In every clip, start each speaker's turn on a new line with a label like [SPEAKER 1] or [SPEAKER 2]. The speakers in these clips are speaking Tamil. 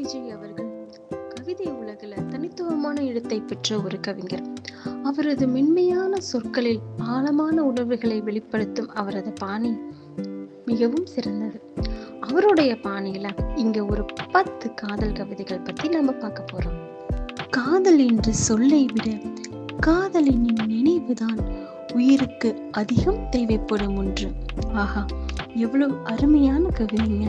[SPEAKER 1] விஜய் அவர்கள் கவிதை உலகில் தனித்துவமான இடத்தை பெற்ற ஒரு கவிஞர். அவரது மென்மையான சொற்களில் ஆழமான உணர்வுகளை வெளிப்படுத்தும் அவரது பாணி மிகவும் சிறந்தது. அவருடைய பாணியில இங்க ஒரு பத்து காதல் கவிதைகள் பத்தி நம்ம பார்க்க போறோம். காதல் என்று சொல்லை விட காதலின் நினைவுதான் உயிருக்கு அதிகம் தேவைப்படும் ஒன்று. ஆஹா எவ்வளவு அருமையான கவிதைங்க.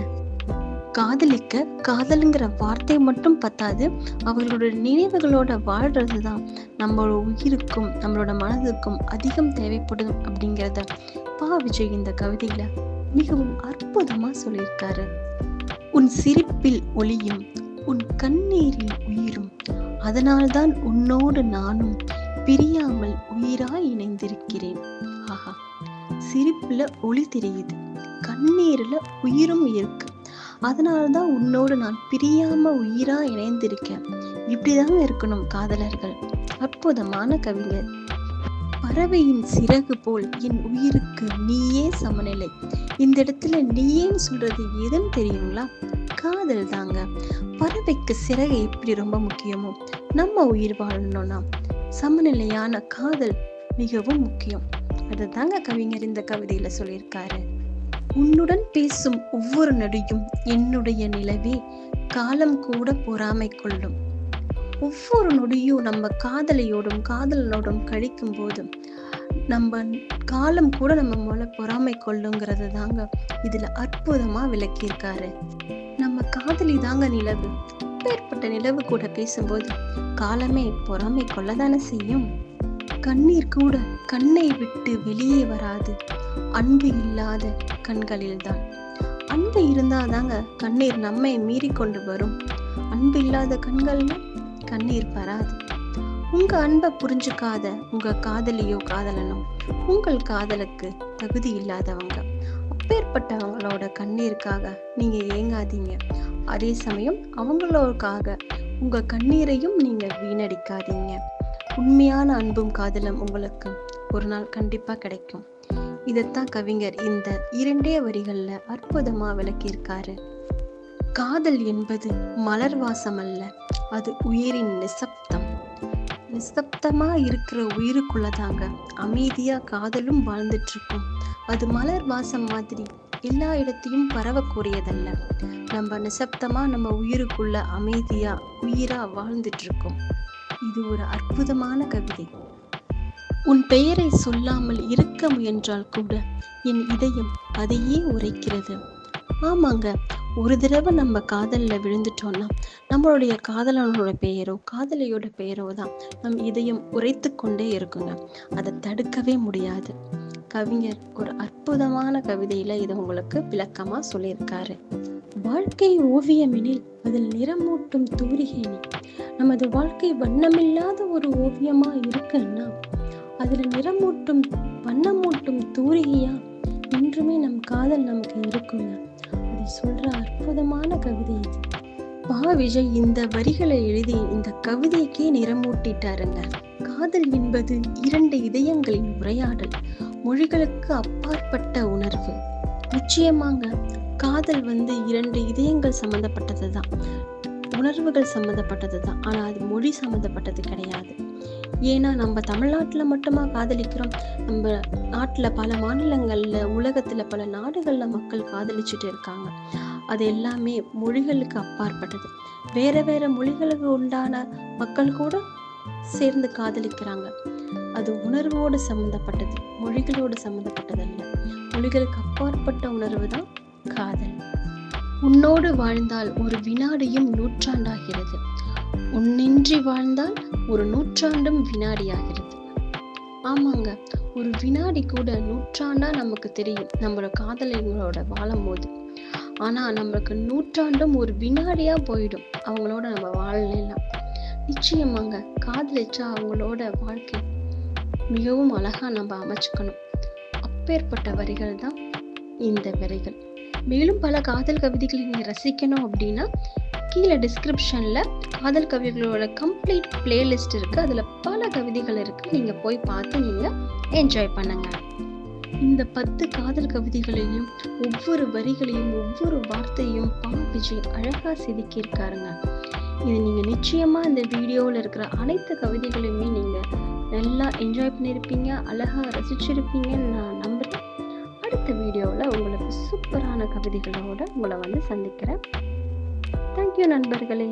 [SPEAKER 1] காதலிக்க காதலுங்கிற வார்த்தை மட்டும் பத்தாது அவர்களோட நினைவுகளோட வாழ்றது தான் நம்மளோட உயிருக்கும் நம்மளோட மனதுக்கும் அதிகம் தேவைப்படும் அப்படிங்கிறத பா. விஜய் இந்த கவிதையில மிகவும் அற்புதமா சொல்லியிருக்காரு. உன் சிரிப்பில் ஒளியும் உன் கண்ணீரில் உயிரும் அதனால்தான் உன்னோடு நானும் பிரியாமல் உயிராய் இணைந்திருக்கிறேன். ஆஹா. சிரிப்புல ஒளி தெரியுது கண்ணீர்ல உயிரும் இருக்கு. அதனாலதான் உன்னோடு நான் பிரியாம உயிரா இணைந்திருக்கேன். இப்படிதாங்க இருக்கணும் காதலர்கள். அற்புதமான கவிஞர். பறவையின் சிறகு போல் என் உயிருக்கு நீயே சமநிலை. இந்த இடத்துல நீயேன்னு சொல்றது எதுன்னு தெரியுங்களா? காதல் தாங்க. பறவைக்கு சிறகு எப்படி ரொம்ப முக்கியமோ நம்ம உயிர் வாழணும்னா சமநிலையான காதல் மிகவும் முக்கியம். அதை தாங்க கவிஞர் இந்த கவிதையில சொல்லியிருக்காரு. உன்னுடன் பேசும் ஒவ்வொரு நொடியும் என்னுடைய நிலவே காலம் கூட பொறாமை கொள்ளும். ஒவ்வொரு நொடியும் நம்ம காதலியோடும் காதலனோடும் கழிக்கும் போதும் நம்ம காலம் கூட நம்ம மூல பொறாமை கொள்ளுங்கிறது தாங்க இதுல அற்புதமா விளக்கியிருக்காரு. நம்ம காதலி தாங்க நிலவு. அப்பேற்பட்ட நிலவு கூட பேசும்போது காலமே பொறாமை கொள்ளதானே செய்யும்? கண்ணீர் கூட கண்ணை விட்டு வெளியே வராது. அன்பு இல்லாத கண்களில்தான். அன்பு இருந்தாதாங்க கண்ணீர் நம்மை மீறி கொண்டு வரும். அன்பு இல்லாத கண்கள்ல கண்ணீர் வராது. உங்க அன்பை புரிஞ்சுக்காத உங்க காதலியோ காதலனோ உங்கள் காதலுக்கு தகுதி இல்லாதவங்க. அப்பேற்பட்டவங்களோட கண்ணீருக்காக நீங்க ஏங்காதீங்க. அதே சமயம் அவங்களோக்காக உங்க கண்ணீரையும் நீங்க வீணடிக்காதீங்க. உண்மையான அன்பும் காதலும் உங்களுக்கு ஒரு நாள் கண்டிப்பா கிடைக்கும். இதைத்தான் கவிஞர் இந்த இரண்டே வரிகள்ல அற்புதமா விளக்கியிருக்காரு. காதல் என்பது மலர் வாசம் அல்ல அது உயிரின் நிசப்தம். நிசப்தமா இருக்கிற உயிருக்குள்ளதாங்க அமைதியா காதலும் வாழ்ந்துட்டு இருக்கும் அது மலர் வாசம் மாதிரி எல்லா இடத்தையும் பரவக்கூடியதல்ல. நம்ம நிசப்தமா நம்ம உயிருக்குள்ள அமைதியா உயிரா வாழ்ந்துட்டு இருக்கோம் இது ஒரு அற்புதமான கவிதை. உன் பெயரை சொல்லாமல் இருக்க முயன்றால் கூட என் இதயம் அதையே உரைக்கிறது. ஆமாங்க ஒரு தடவை நம்ம காதலில் விழுந்துட்டோம்னா நம்மளுடைய காதலனோட பெயரோ காதலியோட பெயரோ தான் நம் இதயம் உரைத்து கொண்டே இருக்குங்க. அதை தடுக்கவே முடியாது. கவிஞர் ஒரு அற்புதமான கவிதையில இதை உங்களுக்கு விளக்கமா சொல்லியிருக்காரு. வாழ்க்கை ஓவியமெனில் அதில் நிறமூட்டும் தூரிகை நமது வாழ்க்கை வண்ணமில்லாத ஒரு ஓவியமா இருக்குன்னா அதில் நிறமூட்டும் வண்ணமூட்டும் தூரிகையா என்றுமே நம் காதல் நமக்கு இருக்குங்க அதை சொல்ற அற்புதமான கவிதை இது. பா விஜய் இந்த வரிகளை எழுதி இந்த கவிதைக்கே நிறமூட்டிட்டாருங்க காதல் என்பது இரண்டு இதயங்களின் உரையாடல் மொழிகளுக்கு அப்பாற்பட்ட உணர்வு. நிச்சயமாங்க காதல் வந்து இரண்டு இதயங்கள் சம்மந்தப்பட்டது தான் உணர்வுகள் சம்மந்தப்பட்டது தான் ஆனால் அது மொழி சம்மந்தப்பட்டது கிடையாது. ஏன்னா நம்ம தமிழ்நாட்டில் மட்டுமா காதலிக்கிறோம்? நம்ம நாட்டில் பல மாநிலங்களில் உலகத்தில் பல நாடுகளில் மக்கள் காதலிச்சுட்டு இருக்காங்க. அது எல்லாமே மொழிகளுக்கு அப்பாற்பட்டது. வேற வேற மொழிகளுக்கு உண்டான மக்கள் கூட சேர்ந்து காதலிக்கிறாங்க. அது உணர்வோடு சம்மந்தப்பட்டது மொழிகளோடு சம்மந்தப்பட்டதல்ல மொழிகளுக்கு அப்பாற்பட்ட உணர்வு தான் காதல். உன்னோடு வாழ்ந்தால் ஒரு வினாடியும் நூற்றாண்டாகிறது. உன்னின்றி வாழ்ந்தால் ஒரு நூற்றாண்டும் வினாடியாகிறது. ஆமாங்க ஒரு வினாடி கூட நூற்றாண்டா நமக்கு தெரியும் நம்மளோட காதலிகளோட வாழும் போது ஆனா நம்மளுக்கு நூற்றாண்டும் ஒரு வினாடியா போயிடும் அவங்களோட நம்ம வாழலாம் நிச்சயமாங்க காதலிச்சா அவங்களோட வாழ்க்கை மிகவும் அழகா நம்ம அமைச்சுக்கணும். அப்பேற்பட்ட வரிகள் தான் இந்த வரிகள். மேலும் பல காதல் கவிதைகளை நீங்க ரசிக்கணும் அப்படின்னா கீழே டிஸ்கிரிப்ஷன்ல காதல் கவிதைகளோட கம்ப்ளீட் பிளேலிஸ்ட் இருக்கு. அதுல பல கவிதைகள் இருக்கு. நீங்க போய் பார்த்து நீங்க என்ஜாய் பண்ணுங்க. இந்த பத்து காதல் கவிதைகளையும் ஒவ்வொரு வரிகளையும் ஒவ்வொரு வார்த்தையும் பா விஜய் அழகாக செதுக்கியிருக்காருங்க. இது நீங்க நிச்சயமா இந்த வீடியோவில் இருக்கிற அனைத்து கவிதைகளையுமே நீங்க நல்லா என்ஜாய் பண்ணியிருப்பீங்க. அழகா ரசிச்சிருப்பீங்கன்னு நான் அடுத்த வீடியோவில் உங்களுக்கு சூப்பரான கவிதைகளோட உங்களை வந்து சந்திக்கிறேன். தேங்க்யூ நண்பர்களே.